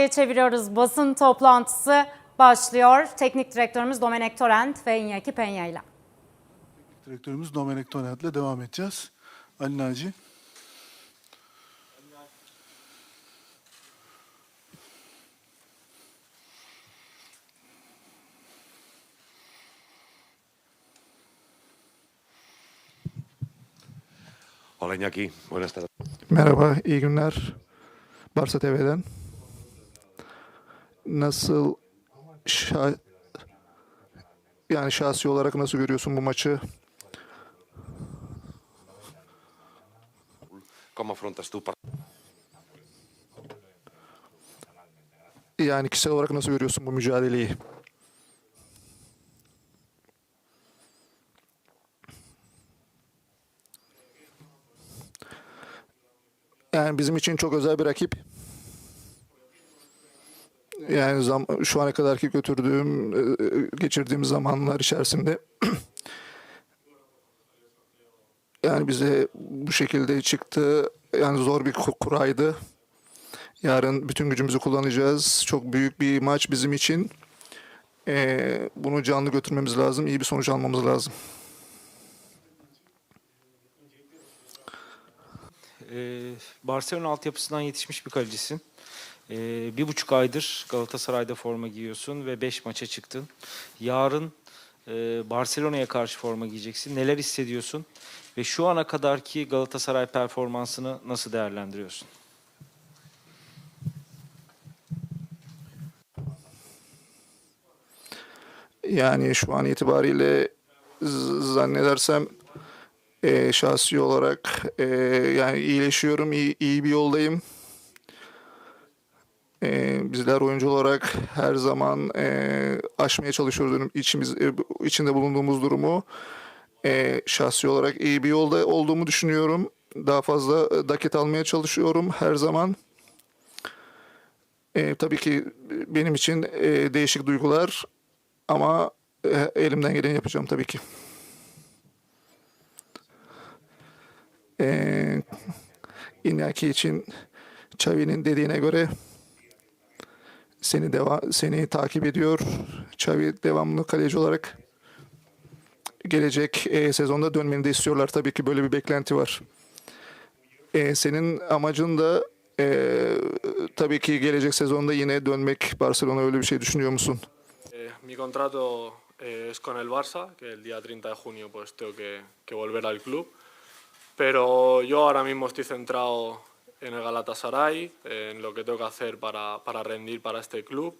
Almanya'ya çeviriyoruz. Basın toplantısı başlıyor. Teknik direktörümüz Domenek Torrent ve Iñaki Peña ile. Direktörümüz Domenek Tonent'le devam edeceğiz. Ali Naci. Hola Iñaki, buenas tardes. Merhaba, iyi günler. Barça TV'den. Nasıl şa- yani şahsi olarak nasıl görüyorsun bu maçı? Yani kişisel olarak nasıl görüyorsun bu mücadeleyi? Yani bizim için çok özel bir rakip. Yani zam şu ana kadarki götürdüğüm, e, geçirdiğim zamanlar içerisinde yani bize bu şekilde çıktı. Yani zor bir ku- kuraydı. Yarın bütün gücümüzü kullanacağız. Çok büyük bir maç bizim için. Ee, bunu canlı götürmemiz lazım. İyi bir sonuç almamız lazım. Ee, Barcelona altyapısından yetişmiş bir kalecisin. Ee, bir buçuk aydır Galatasaray'da forma giyiyorsun ve beş maça çıktın. Yarın e, Barcelona'ya karşı forma giyeceksin. Neler hissediyorsun? Ve şu ana kadarki Galatasaray performansını nasıl değerlendiriyorsun? Yani şu an itibariyle zannedersem e, şahsi olarak e, yani iyileşiyorum, iyi, iyi bir yoldayım. E, bizler oyuncu olarak her zaman e, aşmaya çalışıyoruz içimiz e, içinde bulunduğumuz durumu. E, şahsi olarak iyi bir yolda olduğumu düşünüyorum. Daha fazla e, dakit almaya çalışıyorum her zaman. E, tabii ki benim için e, değişik duygular ama e, elimden geleni yapacağım tabii ki. E, Iñaki için Xavi'nin dediğine göre seni deva seni takip ediyor. Xavi devamlı kaleci olarak gelecek e, sezonda dönmeni de istiyorlar. Tabii ki böyle bir beklenti var. E, senin amacın da e, tabii ki gelecek sezonda yine dönmek Barcelona öyle bir şey düşünüyor musun? Eh, mi contrato eh, es con el Barça, que el día 30 de junio pues tengo que, que volver al club. Pero yo ahora mismo estoy centrado en el Galatasaray, en lo que tengo que hacer para, para rendir para este club.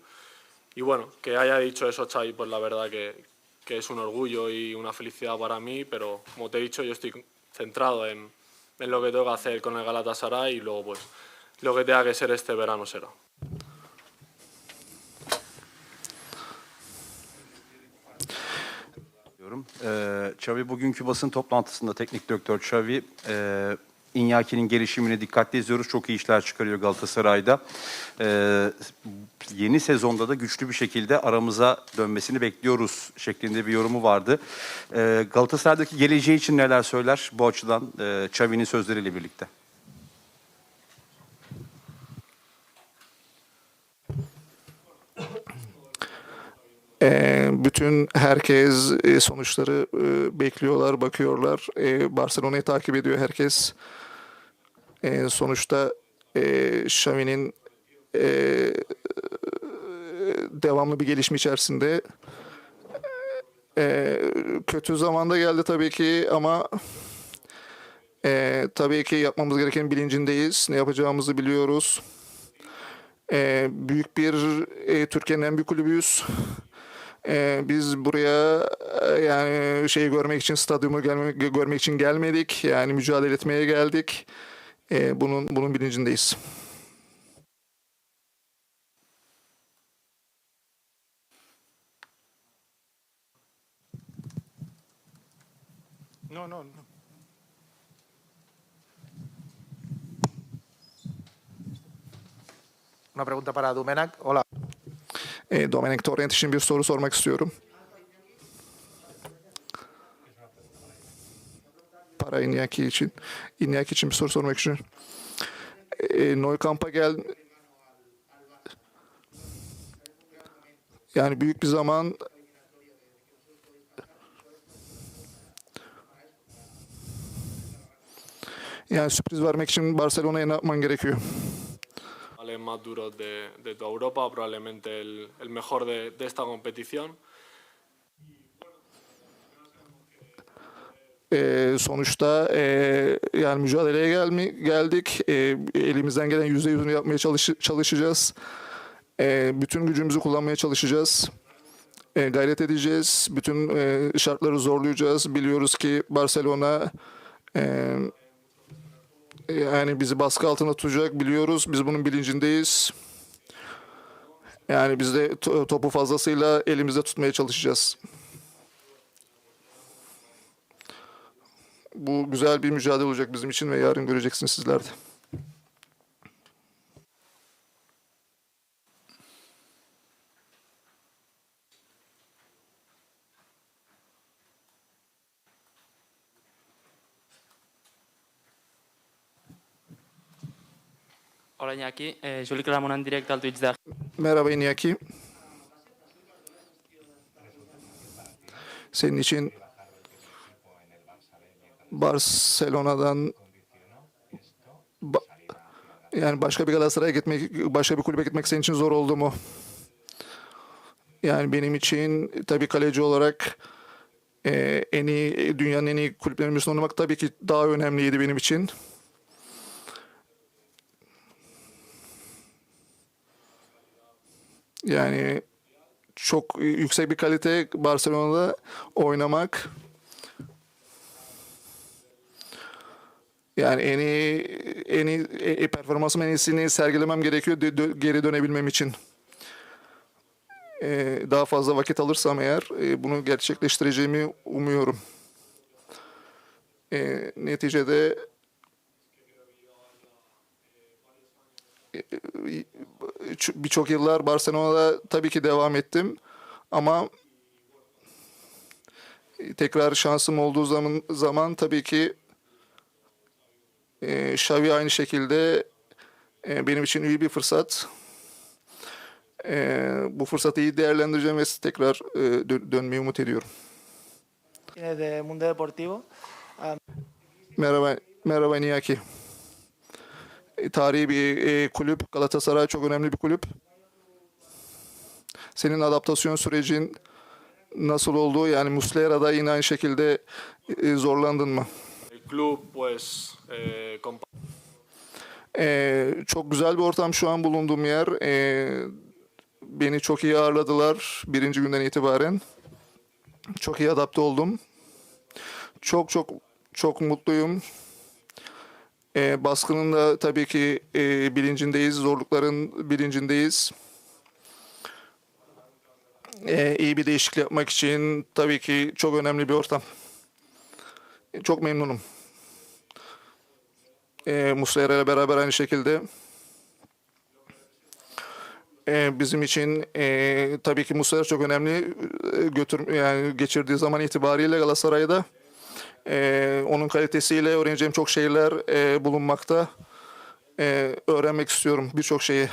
Y bueno, que haya dicho eso Xavi, pues la verdad que, que es un orgullo y una felicidad para mí, pero como te he dicho, yo estoy centrado en, en lo que tengo que hacer con el Galatasaray y luego pues lo que tenga que ser este verano será. Ee, Xavi bugünkü basın toplantısında teknik direktör Xavi e, Inyaki'nin gelişimini dikkatli izliyoruz. Çok iyi işler çıkarıyor Galatasaray'da. Ee, yeni sezonda da güçlü bir şekilde aramıza dönmesini bekliyoruz şeklinde bir yorumu vardı. Ee, Galatasaray'daki geleceği için neler söyler bu açıdan e, Xavi'nin sözleriyle birlikte? E, bütün herkes e, sonuçları e, bekliyorlar, bakıyorlar. E, Barcelona'yı takip ediyor herkes. E, sonuçta e, Xavi'nin e, devamlı bir gelişme içerisinde. E, kötü zamanda geldi tabii ki ama e, tabii ki yapmamız gereken bilincindeyiz. Ne yapacağımızı biliyoruz. E, büyük bir e, Türkiye'nin en büyük kulübüyüz. E, biz buraya e, yani şeyi görmek için stadyumu gelmek, görmek için gelmedik. Yani mücadele etmeye geldik. E, bunun bunun bilincindeyiz. No, no, no. Una pregunta para Dumenac. Hola. E, Domenek Torrent için bir soru sormak istiyorum. Iñaki için. Iñaki için bir soru sormak için. E, Neukamp'a gel Yani büyük bir zaman yani sürpriz vermek için Barcelona'ya ne yapman gerekiyor? Más duros de, de Europa, probablemente el, el mejor de, de esta competición. Ee, sonuçta ee, yani mücadeleye gelmi, geldik. Ee, elimizden gelen yüzde yüzünü yapmaya çalış, çalışacağız. Ee, bütün gücümüzü kullanmaya çalışacağız. Ee, gayret edeceğiz. Bütün ee, şartları zorlayacağız. Biliyoruz ki Barcelona ee, yani bizi baskı altına tutacak biliyoruz. Biz bunun bilincindeyiz. Yani biz de to- topu fazlasıyla elimizde tutmaya çalışacağız. Bu güzel bir mücadele olacak bizim için ve yarın göreceksiniz sizler de. Hola Iñaki, eh, Juli Ramon en directe al Twitch de Merhaba Iñaki. Senin için Barcelona'dan ba- yani başka bir Galatasaray'a gitmek, başka bir kulübe gitmek senin için zor oldu mu? Yani benim için tabii kaleci olarak e, en iyi dünyanın en iyi kulüplerimizde oynamak tabii ki daha önemliydi benim için. Yani çok yüksek bir kalite Barcelona'da oynamak. Yani en iyi en iyi e, performansım en iyisini sergilemem gerekiyor dö- dö- geri dönebilmem için. Ee, daha fazla vakit alırsam eğer e, bunu gerçekleştireceğimi umuyorum. Ee, neticede ç- birçok yıllar Barcelona'da tabii ki devam ettim ama tekrar şansım olduğu zaman zaman tabii ki e, Xavi aynı şekilde e, benim için iyi bir fırsat. E, bu fırsatı iyi değerlendireceğim ve tekrar e, dö- dönmeyi umut ediyorum. de Mundo Deportivo. Merhaba, merhaba Niyaki. E, Tarihi bir e, kulüp. Galatasaray çok önemli bir kulüp. Senin adaptasyon sürecin nasıl oldu? Yani Muslera'da yine aynı şekilde e, zorlandın mı? Club, pues, eh, compa- E, çok güzel bir ortam şu an bulunduğum yer. E, beni çok iyi ağırladılar birinci günden itibaren. Çok iyi adapte oldum. Çok çok çok mutluyum. E, baskının da tabii ki e, bilincindeyiz, zorlukların bilincindeyiz. E, iyi bir değişiklik yapmak için tabii ki çok önemli bir ortam. Çok memnunum. E, Muslera ile beraber aynı şekilde. E, bizim için e, tabii ki Muslera çok önemli. E, götür yani geçirdiği zaman itibariyle Galatasaray'da e, onun kalitesiyle öğreneceğim çok şeyler e, bulunmakta. E, öğrenmek istiyorum birçok şeyi.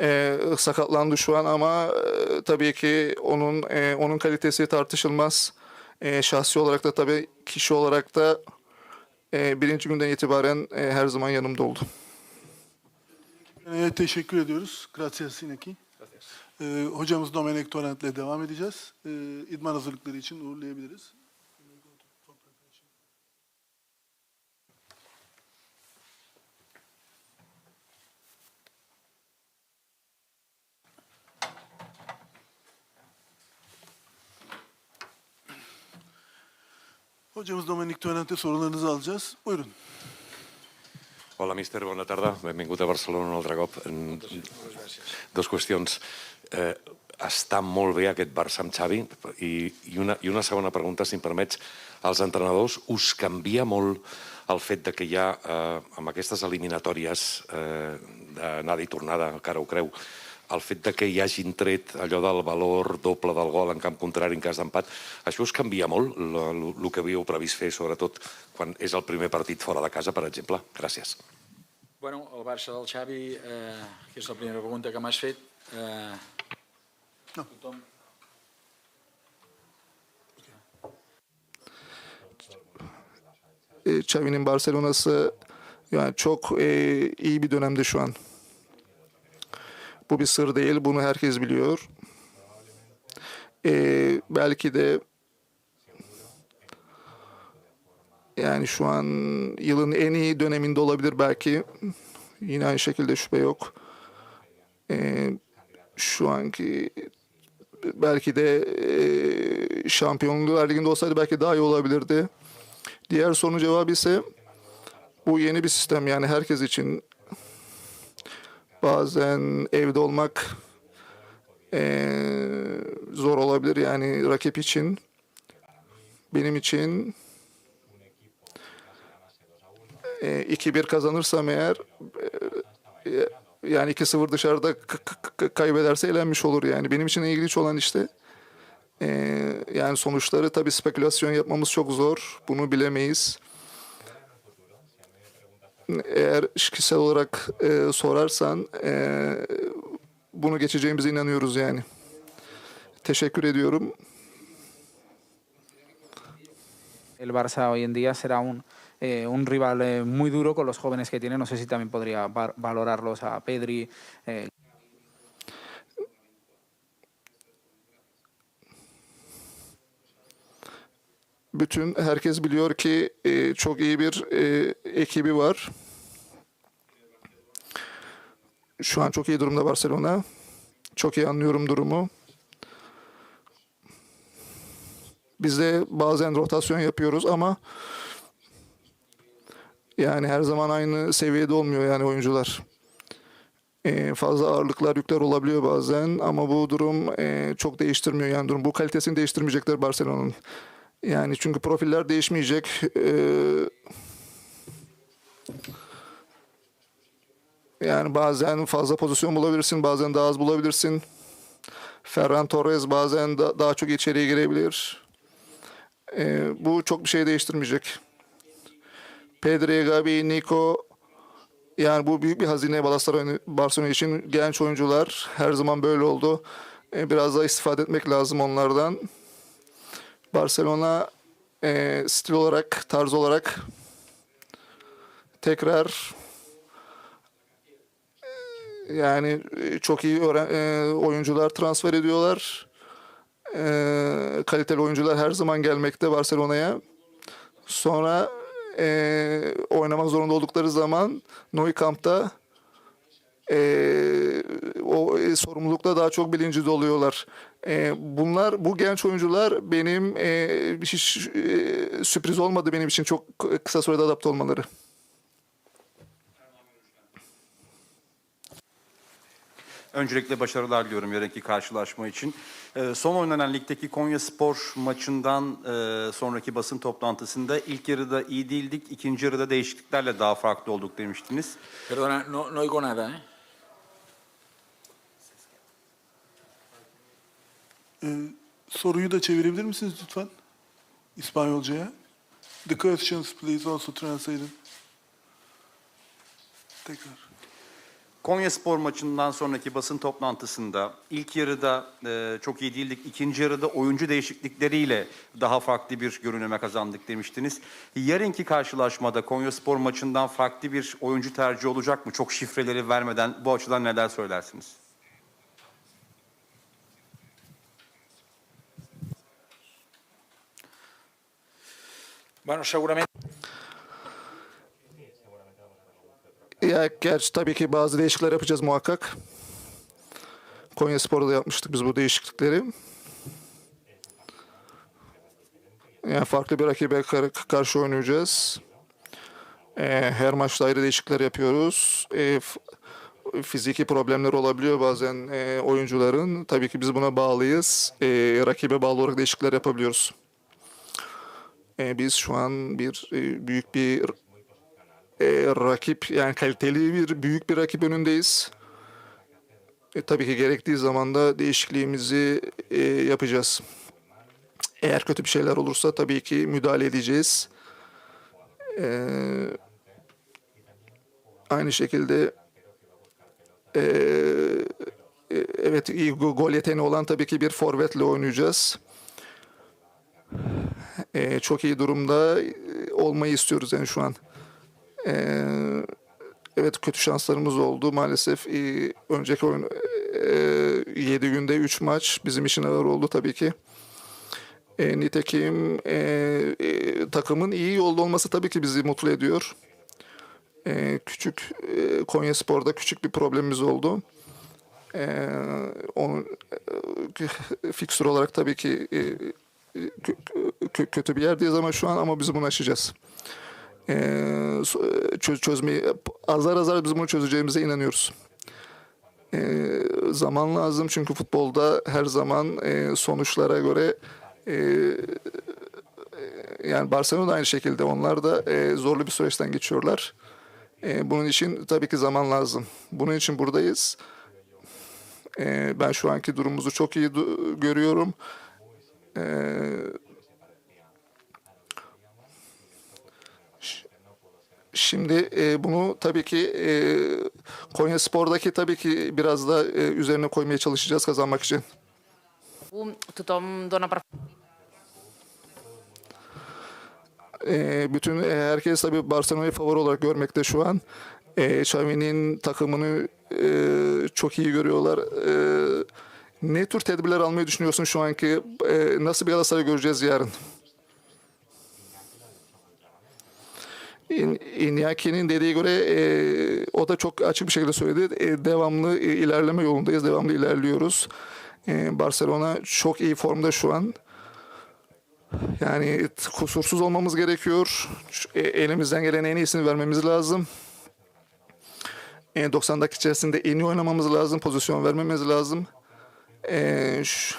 E, sakatlandı şu an ama e, tabii ki onun e, onun kalitesi tartışılmaz. E, şahsi olarak da tabii kişi olarak da e, birinci günden itibaren e, her zaman yanımda oldu. Ee, teşekkür ediyoruz. Gracias Inaki. Ee, hocamız Domenek Torrent'le devam edeceğiz. Ee, idman hazırlıkları için uğurlayabiliriz. Hocamız Domenik Torrent'e sorularınızı alacağız. Buyurun. Hola, míster, bona tarda. Benvingut a Barcelona un altre cop. Dos qüestions. Eh, està molt bé aquest Barça amb Xavi i, i, una, i una segona pregunta, si em permets. Els entrenadors, us canvia molt el fet de que ja eh, amb aquestes eliminatòries eh, d'anada i tornada, encara ho creu, el fet de que hi hagin tret allò del valor doble del gol en camp contrari en cas d'empat, això us canvia molt el que havíeu previst fer, sobretot quan és el primer partit fora de casa, per exemple? Gràcies. Bueno, el Barça del Xavi, eh, que és la primera pregunta que m'has fet, eh, E, Xavi'nin Barcelona'sı yani çok e, iyi bir dönemde şu an. Bu bir sır değil. Bunu herkes biliyor. E, belki de yani şu an yılın en iyi döneminde olabilir belki. Yine aynı şekilde şüphe yok. E, şu anki belki de e, Şampiyonlar Ligi'nde olsaydı belki daha iyi olabilirdi. Diğer sorunun cevabı ise bu yeni bir sistem yani herkes için bazen evde olmak eee, zor olabilir yani rakip için benim için eee, 2-1 kazanırsam eğer eee, yani 2-0 dışarıda kaybederse elenmiş olur yani benim için ilginç olan işte ee, yani sonuçları tabii spekülasyon yapmamız çok zor. Bunu bilemeyiz. Eğer kişisel olarak e, sorarsan e, bunu geçeceğimize inanıyoruz yani. Teşekkür ediyorum. El Barça hoy en día será un, eh, un rival eh, muy duro con los jóvenes que tiene. No sé si también podría va- valorarlos a Pedri, eh, Bütün herkes biliyor ki e, çok iyi bir e, ekibi var. Şu an çok iyi durumda Barcelona. Çok iyi anlıyorum durumu. Biz de bazen rotasyon yapıyoruz ama yani her zaman aynı seviyede olmuyor yani oyuncular. E, fazla ağırlıklar yükler olabiliyor bazen ama bu durum e, çok değiştirmiyor yani durum. Bu kalitesini değiştirmeyecekler Barcelona'nın. Yani çünkü profiller değişmeyecek. Ee, yani bazen fazla pozisyon bulabilirsin, bazen daha az bulabilirsin. Ferran Torres bazen da, daha çok içeriye girebilir. Ee, bu çok bir şey değiştirmeyecek. Pedri, Gavi, Nico yani bu büyük bir hazine Barcelona için genç oyuncular her zaman böyle oldu. Ee, biraz daha istifade etmek lazım onlardan. Barcelona e, stil olarak, tarz olarak tekrar e, yani e, çok iyi öğren- e, oyuncular transfer ediyorlar. E, kaliteli oyuncular her zaman gelmekte Barcelona'ya. Sonra e, oynamak zorunda oldukları zaman Nou Camp'ta e, o e, sorumlulukla daha çok bilinci doluyorlar. E, bunlar bu genç oyuncular benim e, hiç e, sürpriz olmadı benim için çok kısa sürede adapte olmaları. Öncelikle başarılar diliyorum yarınki karşılaşma için. Ee, son oynanan ligdeki Konya Spor maçından e, sonraki basın toplantısında ilk yarıda iyi değildik, ikinci yarıda değişikliklerle daha farklı olduk demiştiniz. Perdona, no, no oigo nada, ¿eh? Ee, soruyu da çevirebilir misiniz lütfen? İspanyolcaya. The questions please also translated. Tekrar. Konya Spor maçından sonraki basın toplantısında ilk yarıda e, çok iyi değildik, ikinci yarıda oyuncu değişiklikleriyle daha farklı bir görünüme kazandık demiştiniz. Yarınki karşılaşmada Konya Spor maçından farklı bir oyuncu tercihi olacak mı? Çok şifreleri vermeden bu açıdan neler söylersiniz? Bueno, seguramente. Ya gerçi tabii ki bazı değişiklikler yapacağız muhakkak. Konya Spor'da da yapmıştık biz bu değişiklikleri. Yani farklı bir rakibe kar- karşı oynayacağız. Ee, her maçta ayrı değişiklikler yapıyoruz. Ee, fiziki problemler olabiliyor bazen e, oyuncuların. Tabii ki biz buna bağlıyız. Ee, rakibe bağlı olarak değişiklikler yapabiliyoruz. Ee, biz şu an bir e, büyük bir e, rakip yani kaliteli bir büyük bir rakip önündeyiz. E, tabii ki gerektiği zaman da değişikliğimizi e, yapacağız. Eğer kötü bir şeyler olursa tabii ki müdahale edeceğiz. E, aynı şekilde e, e, evet iyi go- gol yeteneği olan tabii ki bir forvetle oynayacağız. E, çok iyi durumda e, olmayı istiyoruz yani şu an. E, evet kötü şanslarımız oldu maalesef. E, önceki oyun 7 günde 3 maç bizim için ağır oldu tabii ki. E, nitekim e, e, takımın iyi yolda olması tabii ki bizi mutlu ediyor. E, küçük e, Konya Spor'da küçük bir problemimiz oldu. E, onun e, fikstür olarak tabii ki e, kötü bir yerdeyiz ama şu an ama biz bunu aşacağız. E, so- çöz, çözmeyi azar azar biz bunu çözeceğimize inanıyoruz. E, zaman lazım çünkü futbolda her zaman e, sonuçlara göre e, yani Barcelona da aynı şekilde onlar da e, zorlu bir süreçten geçiyorlar. E, bunun için tabii ki zaman lazım. Bunun için buradayız. E, ben şu anki durumumuzu çok iyi görüyorum. E, ş- Şimdi e, bunu tabii ki e, Konya Spor'daki tabii ki biraz da e, üzerine koymaya çalışacağız kazanmak için. E, bütün e, herkes tabii Barcelona'yı favori olarak görmekte şu an. E, Xavi'nin takımını e, çok iyi görüyorlar. E, ne tür tedbirler almayı düşünüyorsun şu anki? E, nasıl bir Galatasaray göreceğiz yarın? İn- İnyaki'nin dediği göre e, o da çok açık bir şekilde söyledi. E, devamlı e, ilerleme yolundayız, devamlı ilerliyoruz. E, Barcelona çok iyi formda şu an. Yani kusursuz olmamız gerekiyor. E, Elimizden gelen en iyisini vermemiz lazım. E, 90 dakika içerisinde en iyi oynamamız lazım. Pozisyon vermemiz lazım. E, şu-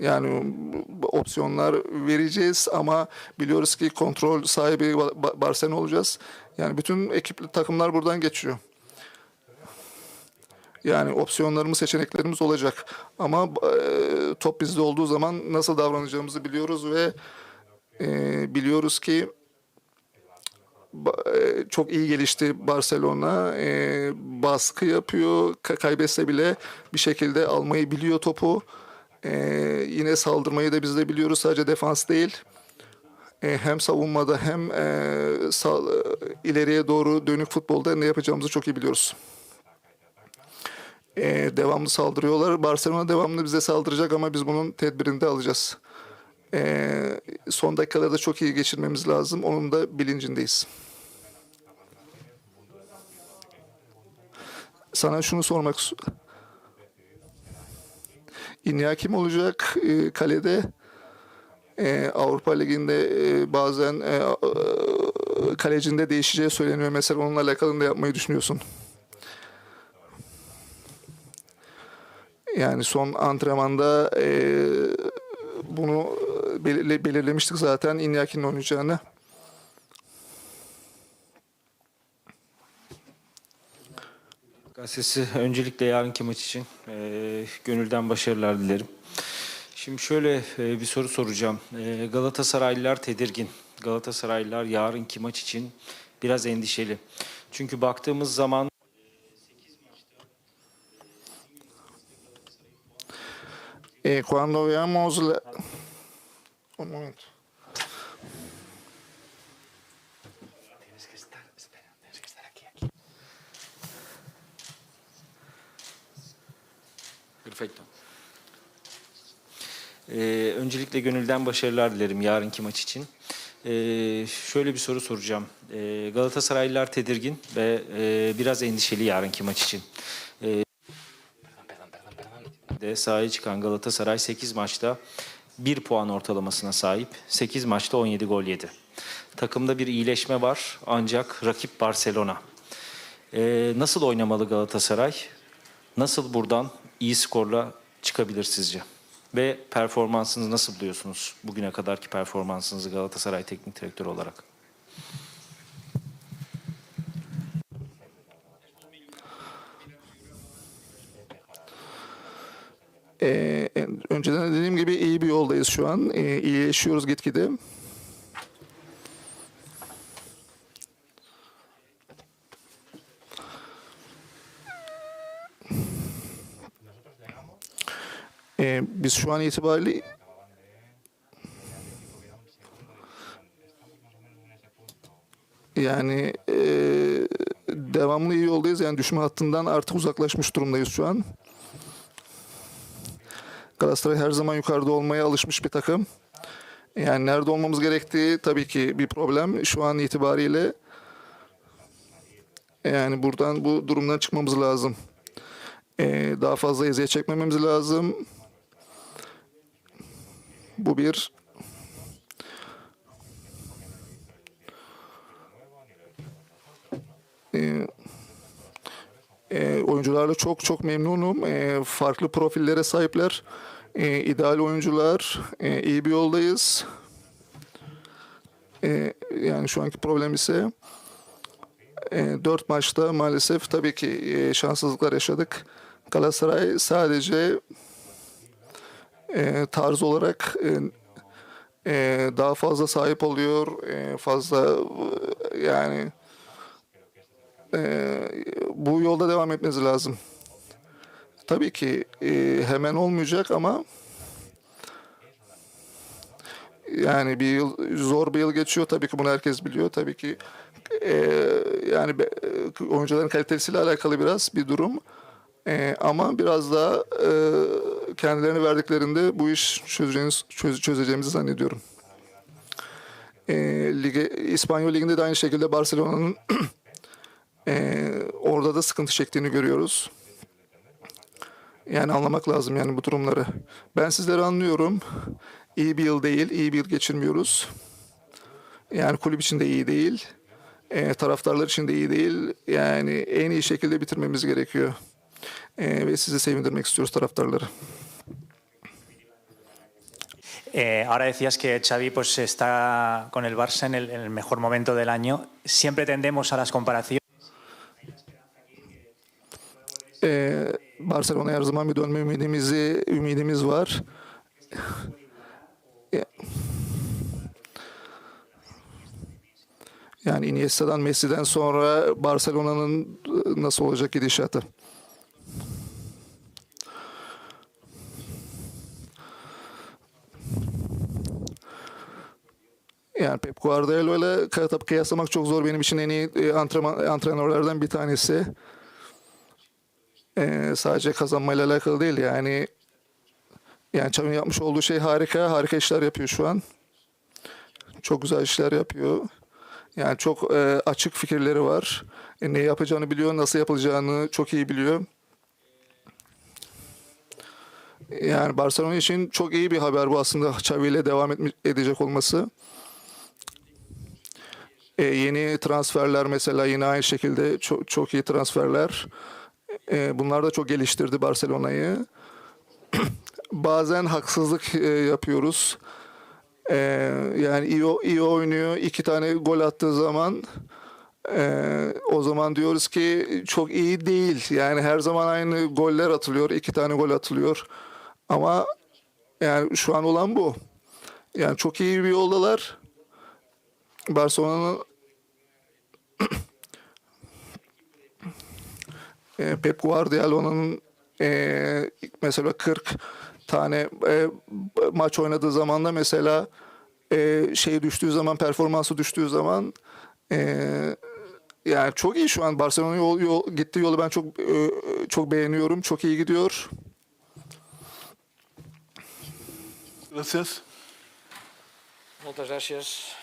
yani opsiyonlar vereceğiz ama biliyoruz ki kontrol sahibi Ba- Ba- Barcelona olacağız. Yani bütün ekip takımlar buradan geçiyor. Yani opsiyonlarımız, seçeneklerimiz olacak. Ama e, top bizde olduğu zaman nasıl davranacağımızı biliyoruz ve e, biliyoruz ki çok iyi gelişti Barcelona. E, baskı yapıyor. Ka- kaybetse bile bir şekilde almayı biliyor topu. E, yine saldırmayı da biz de biliyoruz. Sadece defans değil. E, hem savunmada hem e, sağ, ileriye doğru dönük futbolda ne yapacağımızı çok iyi biliyoruz. E, devamlı saldırıyorlar. Barcelona devamlı bize saldıracak ama biz bunun tedbirini de alacağız. E, son dakikalarda çok iyi geçirmemiz lazım. Onun da bilincindeyiz. Sana şunu sormak İnya kim olacak e, kalede? E, Avrupa Ligi'nde e, bazen e, e, kalecinde değişeceği söyleniyor. Mesela onunla alakalı ne yapmayı düşünüyorsun? Yani son antrenmanda e, bunu belirle- belirlemiştik zaten İnyaki'nin oynayacağını. Gazetesi öncelikle yarınki maç için e, gönülden başarılar dilerim. Şimdi şöyle e, bir soru soracağım. E, Galatasaraylılar tedirgin. Galatasaraylılar yarınki maç için biraz endişeli. Çünkü baktığımız zaman E, cuando veamos la... Un momento. Perfecto. Ee, öncelikle gönülden başarılar dilerim yarınki maç için. Ee, şöyle bir soru soracağım. Ee, Galatasaraylılar tedirgin ve e, biraz endişeli yarınki maç için. Ee, de sahaya çıkan Galatasaray 8 maçta 1 puan ortalamasına sahip. 8 maçta 17 gol yedi. Takımda bir iyileşme var ancak rakip Barcelona. Ee, nasıl oynamalı Galatasaray? Nasıl buradan iyi skorla çıkabilir sizce? Ve performansınızı nasıl buluyorsunuz bugüne kadarki performansınızı Galatasaray Teknik Direktörü olarak? E, en- önceden de dediğim gibi iyi bir yoldayız şu an. E, iyileşiyoruz gitgide. E, biz şu an itibariyle yani e, devamlı iyi yoldayız. Yani düşme hattından artık uzaklaşmış durumdayız şu an. Galatasaray her zaman yukarıda olmaya alışmış bir takım. Yani nerede olmamız gerektiği tabii ki bir problem. Şu an itibariyle yani buradan bu durumdan çıkmamız lazım. Ee, daha fazla eziyet çekmememiz lazım. Bu bir. Ee, e, oyuncularla çok çok memnunum. E, farklı profillere sahipler. E, ideal oyuncular. E, iyi bir yoldayız. E, yani şu anki problem ise e, dört maçta maalesef tabii ki e, şanssızlıklar yaşadık. Galatasaray sadece e, tarz olarak e, e, daha fazla sahip oluyor. E, fazla yani e, bu yolda devam etmesi lazım. Tabii ki e, hemen olmayacak ama yani bir yıl zor bir yıl geçiyor tabii ki bunu herkes biliyor tabii ki e, yani be- e, oyuncuların kalitesiyle alakalı biraz bir durum E, ama biraz daha e, kendilerini verdiklerinde bu iş çözeceğimiz, çöz- çözeceğimizi zannediyorum. E, lige, İspanyol Ligi'nde de aynı şekilde Barcelona'nın e, orada da sıkıntı çektiğini görüyoruz. Yani anlamak lazım yani bu durumları. Ben sizleri anlıyorum. İyi bir yıl değil, iyi bir yıl geçirmiyoruz. Yani kulüp için de iyi değil. E, taraftarlar için de iyi değil. Yani en iyi şekilde bitirmemiz gerekiyor. E, ve sizi sevindirmek istiyoruz taraftarları. Eh, ahora decías que Xavi pues, está con el Barça en el, en el mejor momento del año. Siempre tendemos a las comparaciones. E, Barcelona her zaman bir dönme ümidimizi, ümidimiz var. Yani Iniesta'dan, Messi'den sonra Barcelona'nın e, nasıl olacak gidişatı? Yani Pep Guardiola ile kıyaslamak çok zor. Benim için en iyi e, antrenörlerden bir tanesi. Ee, sadece kazanmayla alakalı değil yani yani Xavi'nin yapmış olduğu şey harika. Harika işler yapıyor şu an. Çok güzel işler yapıyor. Yani çok e, açık fikirleri var. E, ne yapacağını biliyor, nasıl yapılacağını çok iyi biliyor. Yani Barcelona için çok iyi bir haber bu aslında Xavi ile devam etme- edecek olması. E, yeni transferler mesela yine aynı şekilde çok, çok iyi transferler. E, bunlar da çok geliştirdi Barcelona'yı. Bazen haksızlık e, yapıyoruz. E, yani iyi, iyi oynuyor. iki tane gol attığı zaman e, o zaman diyoruz ki çok iyi değil. Yani her zaman aynı goller atılıyor. iki tane gol atılıyor. Ama yani şu an olan bu. Yani çok iyi bir yoldalar. Barcelona'nın e, Pep Guardiola'nın e, mesela 40 tane e, maç oynadığı zaman da mesela e, şey düştüğü zaman performansı düştüğü zaman e, yani çok iyi şu an Barcelona yol, yol gittiği yolu ben çok e, çok beğeniyorum. Çok iyi gidiyor. Gracias. Moltes gràcies.